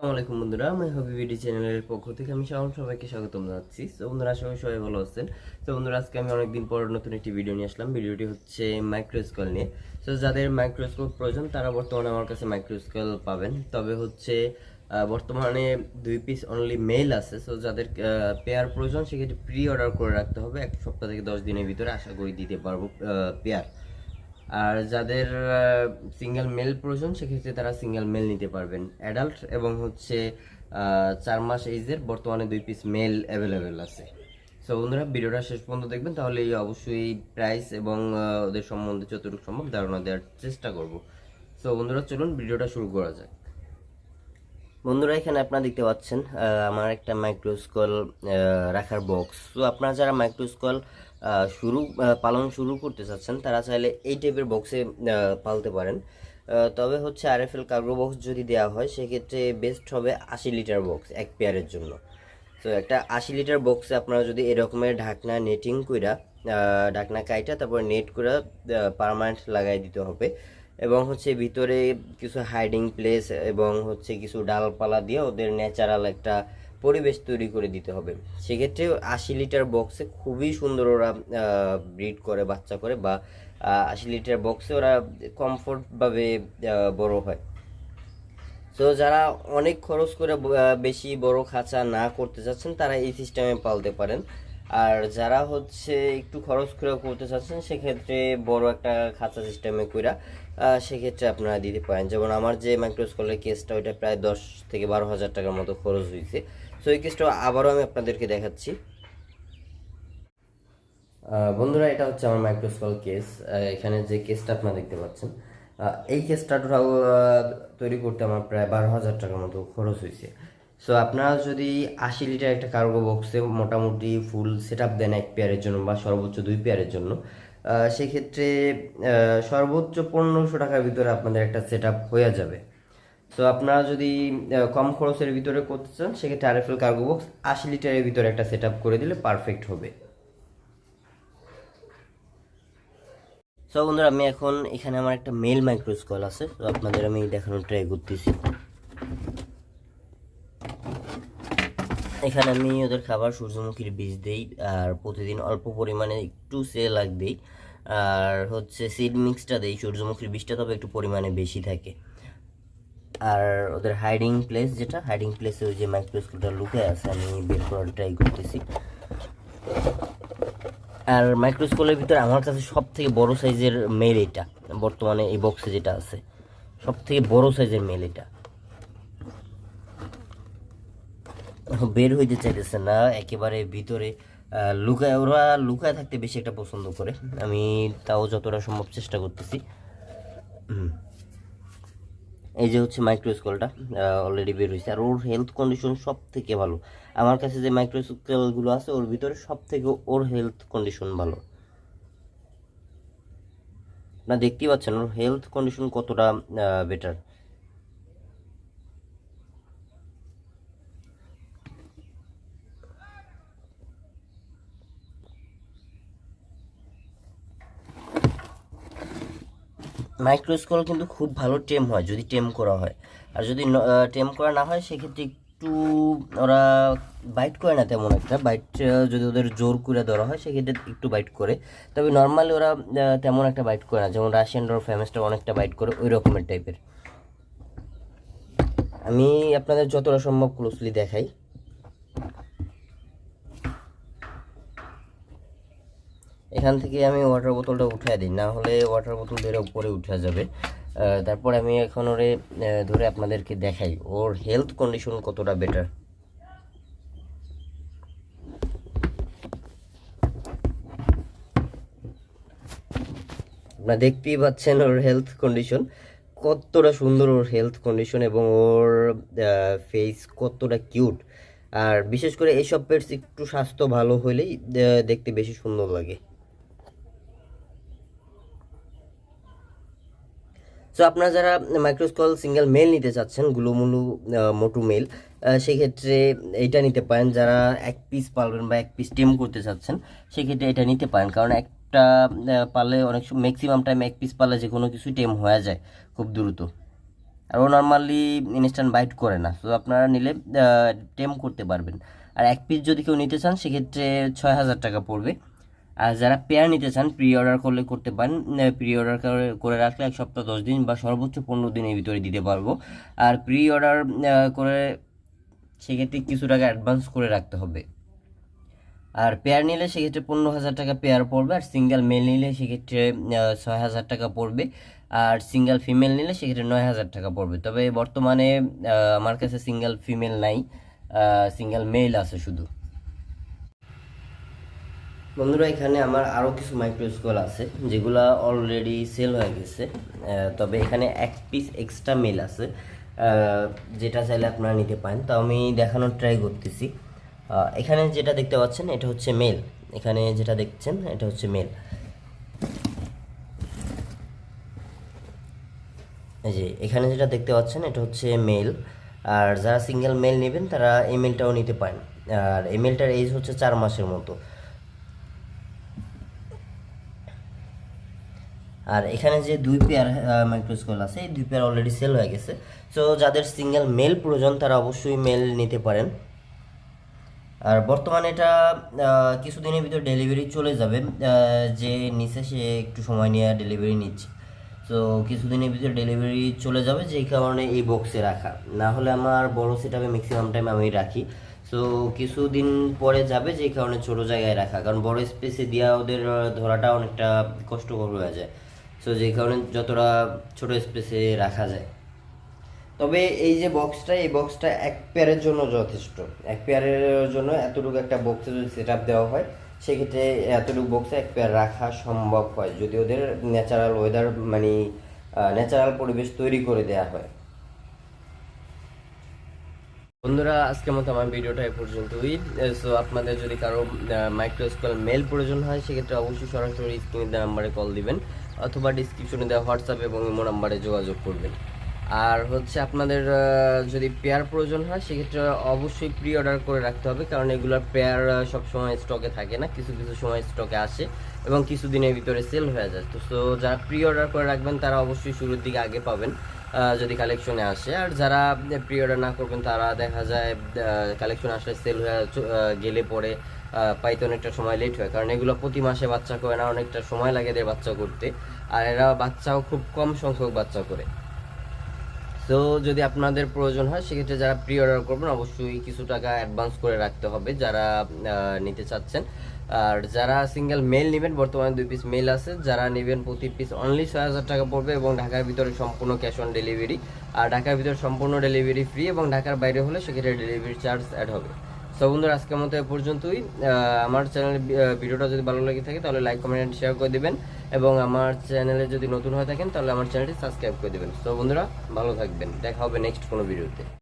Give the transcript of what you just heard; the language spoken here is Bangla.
আসসালামু আলাইকুম বন্ধুরা, আমি হবি ভিডি চ্যানেলের পক্ষ থেকে আমি শাওন সবাইকে স্বাগতম জানাচ্ছি। তো বন্ধুরা, আশা সবাই ভালো আছেন। তো বন্ধুরা, আজকে আমি অনেকদিন পর নতুন একটি ভিডিও নিয়ে আসলাম। ভিডিওটি হচ্ছে মাইক্রোস্কল নিয়ে। তো যাদের মাইক্রোস্কোপ প্রয়োজন, তারা বর্তমানে আমার কাছে মাইক্রোস্কল পাবেন। তবে হচ্ছে বর্তমানে দুই পিস অনলি মেল আছে। সো যাদের পেয়ার প্রয়োজন, সেক্ষেত্রে প্রি অর্ডার করে রাখতে হবে। এক সপ্তাহ থেকে দশ দিনের ভিতরে আশা করি দিতে পারব পেয়ার আর যাদের সিঙ্গেল মেল প্রয়োজন, সেক্ষেত্রে তারা সিঙ্গেল মেল নিতে পারবেন। অ্যাডাল্ট এবং হচ্ছে চার মাস এইজের বর্তমানে দুই পিস মেল অ্যাভেলেবেল আছে। সো বন্ধুরা, ভিডিওটা শেষ পর্যন্ত দেখবেন, তাহলে অবশ্যই প্রাইস এবং ওদের সম্বন্ধে যতটুকু সম্ভব ধারণা দেওয়ার চেষ্টা করব। সো বন্ধুরা, চলুন, ভিডিওটা শুরু করা যাক। বন্ধুরা, এখানে আপনারা দেখতে পাচ্ছেন আমার একটা মাইক্রোস্কল রাখার বক্স তো আপনারা যারা মাইক্রোস্কল শুরু পালন শুরু করতে চাচ্ছেন, তারা চাইলে এই টাইপের বক্সে পালতে পারেন। তবে হচ্ছে R F L cargo box যদি দেওয়া হয়, সেক্ষেত্রে বেস্ট হবে আশি লিটার বক্স এক পেয়ারের জন্য। তো একটা আশি লিটার বক্সে আপনারা যদি এরকমের ঢাকনা নেটিং কইরা ঢাকনা কাইটা, তারপর নেট করে পার্মানেন্ট লাগাই দিতে হবে। এবং হচ্ছে ভিতরে কিছু হাইডিং প্লেস এবং হচ্ছে কিছু ডালপালা দিয়ে ওদের ন্যাচারাল একটা পরিবেশ তৈরি করে দিতে হবে। সেক্ষেত্রে আশি লিটার বক্সে খুবই সুন্দর ওরা ব্রিড করে, বাচ্চা করে বা আশি লিটার বক্সে ওরা কমফোর্টভাবে বড় হয়। তো যারা অনেক খরচ করে বেশি বড় খাঁচা না করতে চাচ্ছেন, তারা এই সিস্টেমে পালতে পারেন। আর যারা হচ্ছে একটু খরচ করে করতে চাচ্ছেন, সেক্ষেত্রে বড় একটা খাঁচা সিস্টেমে কইরা সেক্ষেত্রে আপনারা দিতে পারেন। যেমন আমার যে মাইক্রোস্কলের কেসটা ওইটা প্রায় দশ থেকে বারো হাজার টাকার মতো খরচ হয়েছে তো এই কেসটা আবারও আমি আপনাদেরকে দেখাচ্ছি। বন্ধুরা, এটা হচ্ছে আমার মাইক্রোস্কল কেস এখানে যে কেসটা আপনারা দেখতে পাচ্ছেন এই কেসটা টোটাল তৈরি করতে আমার প্রায় বারো হাজার টাকার মতো খরচ হয়েছে সো আপনারা যদি আশি লিটার একটা কার্গো বক্সে মোটামুটি ফুল সেট আপ দেন এক পেয়ারের জন্য বা সর্বোচ্চ দুই পেয়ারের জন্য সেক্ষেত্রে সর্বোচ্চ পনেরোশো টাকার ভিতরে আপনাদের একটা সেট আপ হয়ে যাবে। তো আপনারা যদি কম খরচের ভিতরে করতে চান, সেক্ষেত্রে আরএফএল কার্গো বক্স আশি লিটারের ভিতরে একটা সেট আপ করে দিলে পারফেক্ট হবে। সো বন্ধুরা, আমি এখন এখানে আমার একটা মেল মাইক্রোস্কল আছে। তো আপনাদের আমি দেখানোর ট্রাই করতেছি। এখানে আমি ওদের খাবার সূর্যমুখীর বীজ দেই, আর প্রতিদিন অল্প পরিমাণে একটু সেলাক দেই। আর হচ্ছে সিড মিক্সটা দেই, সূর্যমুখীর বীজটা তবে একটু পরিমাণে বেশি থাকে। আর ওদের হাইডিং প্লেস যেটা হাইডিং প্লেসে ওই যে মাইক্রোস্কোপটা লুকে আছে, আমি বের করার ট্রাই করতেছি। আর মাইক্রোস্কোপের ভিতরে আমার কাছে সব থেকে বড়ো সাইজের মেল এটা, বর্তমানে এই বক্সে যেটা আছে সব থেকে বড়ো সাইজের মেল এটা। বের হইতে চাইতেছে না, একেবারে ভিতরে লুকায়, ওরা লুকায় থাকতে বেশি একটা পছন্দ করে। আমি তাও যতটা সম্ভব চেষ্টা করতেছি। এই যে হচ্ছে মাইক্রোস্কলটা অলরেডি বের হয়েছে আর ওর হেলথ কন্ডিশন সব থেকে ভালো। আমার কাছে যে মাইক্রোস্কলগুলো আছে, ওর ভিতরে সব থেকে ওর হেলথ কন্ডিশন ভালো। না, দেখতেই পাচ্ছেন, ওর হেলথ কন্ডিশন কতটা বেটার মাইক্রোস্কল কিন্তু খুব ভালো টেম হয়, যদি টেম করা হয়। আর যদি টেম করা না হয়, সেক্ষেত্রে একটু ওরা বাইট করে না তেমন একটা। বাইট যদি ওদের জোর করে ধরা হয়, সেক্ষেত্রে একটু বাইট করে। তবে নর্মালি ওরা তেমন একটা বাইট করে না। যেমন রাশিয়ান ডর ফ্যামেসটা অনেকটা বাইট করে, ওই রকমের টাইপের আমি আপনাদের যতটা সম্ভব ক্লোজলি দেখাই। এখান থেকে আমি ওয়াটার বোতলটা উঠিয়ে দিই, না হলে ওয়াটার বোতল ধরে উপরে উঠে যাবে। তারপর আমি এখন ওরে ধরে আপনাদেরকে দেখাই, ওর হেলথ কন্ডিশন কতটা বেটার আপনারা দেখতেই পাচ্ছেন ওর হেলথ কন্ডিশন কতটা সুন্দর ওর হেলথ কন্ডিশন এবং ওর ফেস কতটা কিউট আর বিশেষ করে এইসব পেটস একটু স্বাস্থ্য ভালো হলেই দেখতে বেশি সুন্দর লাগে। সো আপনারা যারা মাইক্রোস্কল সিঙ্গেল মেল নিতে চাচ্ছেন, গুলুমুলু মোটু মেল সেক্ষেত্রে এইটা নিতে পারেন। যারা এক পিস পালবেন বা এক পিস টিম করতে চাচ্ছেন, সেক্ষেত্রে এটা নিতে পারেন। কারণ একটা পালে অনেক ম্যাক্সিমাম টাইম এক পিস পালে যে কোনো কিছু টেম হয়ে যায় খুব দ্রুত। আর ও নর্মালি ইনস্ট্যান্ট বাইট করে না। তো আপনারা নিলে টেম করতে পারবেন। আর এক পিস যদি কেউ নিতে চান, সেক্ষেত্রে ছয় হাজার টাকা পড়বে। আর যারা পেয়ার নিতে চান প্রি অর্ডার করলে করতে পারেন। প্রি অর্ডার করে রাখলে এক সপ্তাহ, দশ দিন বা সর্বোচ্চ পনেরো দিনের ভিতরে দিতে পারব। আর প্রি অর্ডার করে সেক্ষেত্রে কিছু টাকা অ্যাডভান্স করে রাখতে হবে। আর পেয়ার নিলে সেক্ষেত্রে পনেরো হাজার টাকা পেয়ার পড়বে। আর সিঙ্গেল মেল নিলে সেক্ষেত্রে ছয় হাজার টাকা পড়বে। আর সিঙ্গেল ফিমেল নিলে সেক্ষেত্রে নয় হাজার টাকা পড়বে। তবে বর্তমানে আমার কাছে সিঙ্গেল ফিমেল নাই সিঙ্গেল মেল আছে শুধু। বন্ধুরা, এখানে আমার আরও কিছু মাইক্রোস্কোল আছে, যেগুলা অলরেডি সেল হয়ে গেছে। তবে এখানে এক পিস এক্সট্রা মেল আছে যেটা চাইলে আপনারা নিতে পারেন। তো আমি দেখানোর ট্রাই করতেছি। এখানে যেটা দেখতে পাচ্ছেন, এটা হচ্ছে মেল এখানে যেটা দেখছেন, এটা হচ্ছে মেল এই যে, এখানে যেটা দেখতে পাচ্ছেন, এটা হচ্ছে মেল আর যারা সিঙ্গেল মেল নেবেন, তারা এই মেলটাও নিতে পারেন। আর এই মেলটার এজ হচ্ছে চার মাসের মতো। আর এখানে যে দুই পেয়ার মাইক্রোস্কোল আছে, এই দুই পেয়ার অলরেডি সেল হয়ে গেছে। সো যাদের সিঙ্গেল মেল প্রয়োজন, তারা অবশ্যই মেল নিতে পারেন। আর বর্তমানে এটা কিছুদিনের ভিতর ডেলিভারি চলে যাবে যে নিচে সে একটু সময় নিয়ে ডেলিভারি নিচ্ছে। তো কিছুদিনের ভিতর ডেলিভারি চলে যাবে যেই কারণে এই বক্সে রাখা। না হলে আমার বড় সেটাবে ম্যাক্সিমাম টাইম আমি রাখি। তো কিছুদিন পরে যাবে যেই কারণে ছোট জায়গায় রাখা। কারণ বড় স্পেসে দেওয়া ওদের ধরাটা অনেকটা কষ্টকর হয়ে যায়। সো যেই কারণে যতটা ছোট স্পেসে রাখা যায়। তবে এই যে বক্সটা এই বক্সটা এক পেয়ারের জন্য যথেষ্ট। এক পেয়ারের জন্য এতটুকু একটা বক্সে যদি সেট দেওয়া হয়, সেক্ষেত্রে এতটুকু বক্সে এক পেয়ার রাখা সম্ভব হয়, যদি ওদের ন্যাচারাল ওয়েদার মানে ন্যাচারাল পরিবেশ তৈরি করে দেওয়া হয়। বন্ধুরা, আজকের মতো আমার ভিডিওটা এই পর্যন্তই। সো আপনাদের যদি কারও মাইক্রোস্কোল মেল প্রয়োজন হয়, সেক্ষেত্রে অবশ্যই সরাসরি স্ক্রিনে দেওয়া নাম্বারে কল দিবেন। অথবা ডিসক্রিপশনে দেওয়া হোয়াটসঅ্যাপ এবং ইমো নাম্বারে যোগাযোগ করবেন। আর হচ্ছে আপনাদের যদি পেয়ার প্রয়োজন হয়, সেক্ষেত্রে অবশ্যই প্রি অর্ডার করে রাখতে হবে, কারণ এগুলোর পেয়ার সবসময় স্টকে থাকে না, কিছু কিছু সময় স্টকে আসে এবং কিছু দিনের ভিতরে সেল হয়ে যায়। তো সো যারা প্রি অর্ডার করে রাখবেন, তারা অবশ্যই শুরুর দিকে আগে পাবেন যদি কালেকশনে আসে। আর যারা প্রি অর্ডার না করবেন, তারা দেখা যায় কালেকশন আসলে সেল হয়ে গেলে পরে পাইতে অনেকটা সময় লেট হয়। কারণ এগুলো প্রতি মাসে বাচ্চা করে না, অনেকটা সময় লাগে এদের বাচ্চা করতে। আর এরা বাচ্চাও খুব কম সংখ্যক বাচ্চা করে। তো যদি আপনাদের প্রয়োজন হয়, সেক্ষেত্রে যারা প্রি অর্ডার করবেন, অবশ্যই কিছু টাকা অ্যাডভান্স করে রাখতে হবে যারা নিতে চাচ্ছেন। আর যারা সিঙ্গেল মেল নেবেন, বর্তমানে দুই পিস মেল আছে। যারা নেবেন প্রতি পিস অনলি ছয় হাজার টাকা পড়বে এবং ঢাকার ভিতরে সম্পূর্ণ ক্যাশ অন ডেলিভারি আর ঢাকার ভিতরে সম্পূর্ণ ডেলিভারি ফ্রি এবং ঢাকার বাইরে হলে সেক্ষেত্রে ডেলিভারি চার্জ অ্যাড হবে। সো বন্ধুরা, আজকের মতো এ পর্যন্তই। আমার চ্যানেলের ভিডিওটা যদি ভালো লাগে থাকে, তাহলে লাইক কমেন্ট শেয়ার করে দেবেন। এবং আমার চ্যানেলে যদি নতুন হয়ে থাকেন, তাহলে আমার চ্যানেলটি সাবস্ক্রাইব করে দেবেন। তো বন্ধুরা, ভালো থাকবেন। দেখা হবে নেক্সট কোনো ভিডিওতে